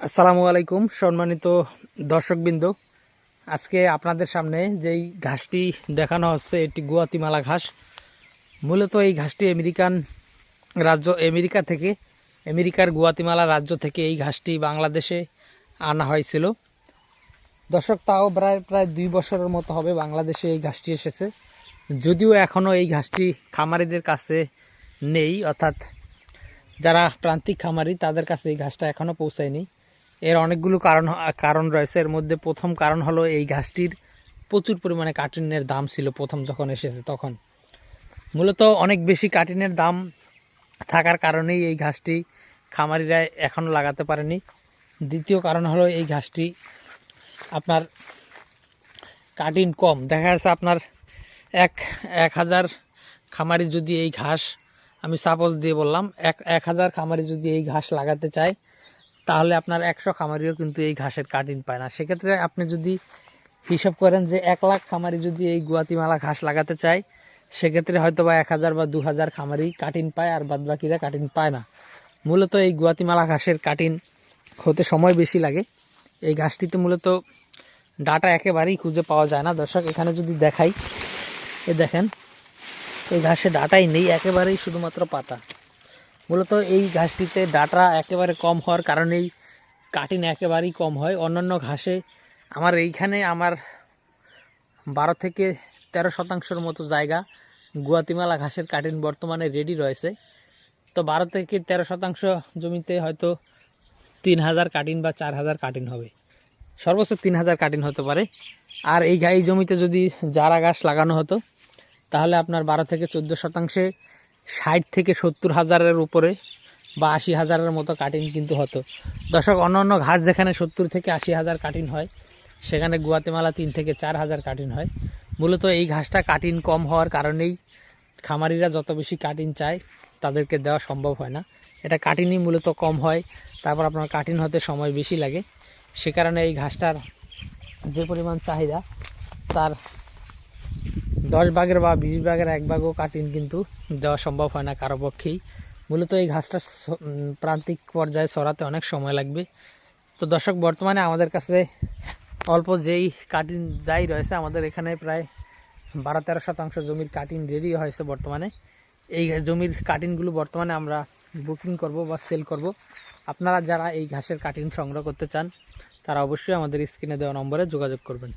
আসসালামু আলাইকুম, সম্মানিত দর্শকবৃন্দ। আজকে আপনাদের সামনে যেই ঘাসটি দেখানো হচ্ছে, এটি গুয়াতিমালা ঘাস। মূলত এই ঘাসটি আমেরিকান রাজ্য, আমেরিকা থেকে, আমেরিকার গুয়াতিমালা রাজ্য থেকে এই ঘাসটি বাংলাদেশে আনা হয়েছিল। দর্শক, তাও প্রায় প্রায় দুই বছরের মতো হবে বাংলাদেশে এই ঘাসটি এসেছে। যদিও এখনও এই ঘাসটি খামারিদের কাছে নেই, অর্থাৎ যারা প্রান্তিক খামারি, তাদের কাছে এই ঘাসটা এখনও পৌঁছায়নি। এর অনেকগুলো কারণ কারণ রয়েছে। এর মধ্যে প্রথম কারণ হলো এই ঘাসটির প্রচুর পরিমাণে কাটিনের দাম ছিল প্রথম যখন এসেছে তখন। মূলত অনেক বেশি কাটিনের দাম থাকার কারণেই এই ঘাসটি খামারিরা এখনও লাগাতে পারেনি। দ্বিতীয় কারণ হলো এই ঘাসটি আপনার কাটিন কম। দেখা যাচ্ছে আপনার এক এক হাজার খামারি যদি এই ঘাস, আমি সাপোজ দিয়ে বললাম, এক এক হাজার খামারি যদি এই ঘাস লাগাতে চায় তাহলে আপনার একশো খামারিও কিন্তু এই ঘাসের কাটিন পায় না। সেক্ষেত্রে আপনি যদি হিসাব করেন যে এক লাখ খামারি যদি এই গুয়াতিমালা ঘাস লাগাতে চায়, সেক্ষেত্রে হয়তো বা এক হাজার বা দু হাজার খামারি কাটিন পায় আর বাদ বাকিরা কাটিন পায় না। মূলত এই গুয়াতিমালা ঘাসের কাটিন হতে সময় বেশি লাগে। এই ঘাসটিতে মূলত ডাটা একেবারেই খুঁজে পাওয়া যায় না। দর্শক, এখানে যদি দেখাই, এ দেখেন, এই ঘাসে ডাটাই নেই, একেবারেই শুধুমাত্র পাতা। মূলত এই ঘাসটিতে ডাটা একেবারে কম হওয়ার কারণেই কাটিন একেবারেই কম হয়। অন্যান্য ঘাসে আমার এইখানে আমার বারো থেকে তেরো শতাংশের মতো জায়গা গুয়াতিমালা ঘাসের কাটিন বর্তমানে রেডি রয়েছে। তো বারো থেকে তেরো শতাংশ জমিতে হয়তো তিন হাজার কাটিন বা চার হাজার কাটিন হবে। সর্বোচ্চ তিন হাজার কাটিন হতে পারে। আর এই এই জমিতে যদি জারা ঘাস লাগানো হতো, তাহলে আপনার বারো থেকে চোদ্দ শতাংশে ষাট থেকে সত্তর হাজারের উপরে বা আশি হাজারের মতো কাটিং কিন্তু হতো। দর্শক, অন্য অন্য ঘাস যেখানে সত্তর থেকে আশি হাজার কাটিং হয়, সেখানে গুয়াতেমালা তিন থেকে চার হাজার কাটিং হয়। মূলত এই ঘাসটা কাটিং কম হওয়ার কারণেই খামারিরা যত বেশি কাটিং চায়, তাদেরকে দেওয়া সম্ভব হয় না। এটা কাটিনই মূলত কম হয়, তারপর আপনার কাটিং হতে সময় বেশি লাগে। সে কারণে এই ঘাসটার যে পরিমাণ চাহিদা, তার দশ ভাগের বা বিশ ভাগের এক ভাগও কাটিন কিন্তু দেওয়া সম্ভব হয় না কারও পক্ষেই। মূলত এই ঘাসটা প্রান্তিক পর্যায়ে সরাতে অনেক সময় লাগবে। তো দর্শক, বর্তমানে আমাদের কাছে অল্প যেই কাটিন যাই রয়েছে, আমাদের এখানে প্রায় বারো তেরো শতাংশ জমির কাটিন রেডি হয়েছে বর্তমানে। এই জমির কাটিনগুলো বর্তমানে আমরা বুকিং করব বা সেল করব। আপনারা যারা এই ঘাসের কাটিন সংগ্রহ করতে চান, তারা অবশ্যই আমাদের স্ক্রিনে দেওয়া নম্বরে যোগাযোগ করবেন।